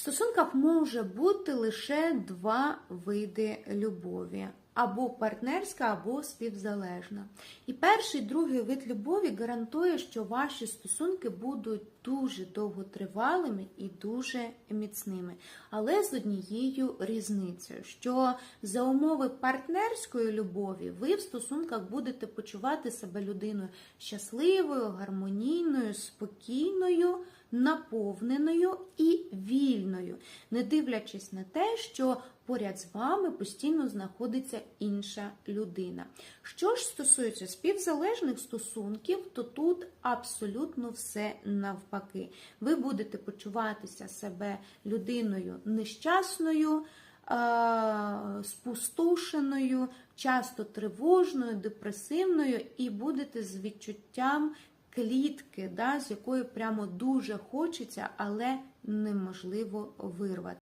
стосунках може бути лише два види любові. Або партнерська, або співзалежна. І перший, другий вид любові гарантує, що ваші стосунки будуть дуже довготривалими і дуже міцними. Але з однією різницею, що за умови партнерської любові ви в стосунках будете почувати себе людиною щасливою, гармонійною, спокійною, наповненою і вільною, не дивлячись на те, що поряд з вами постійно знаходиться інша людина. Що ж стосується співзалежних стосунків, то тут абсолютно все навпаки. Ви будете почуватися себе людиною нещасною, спустошеною, часто тривожною, депресивною, і будете з відчуттям клітки, да, з якої прямо дуже хочеться, але неможливо вирвати.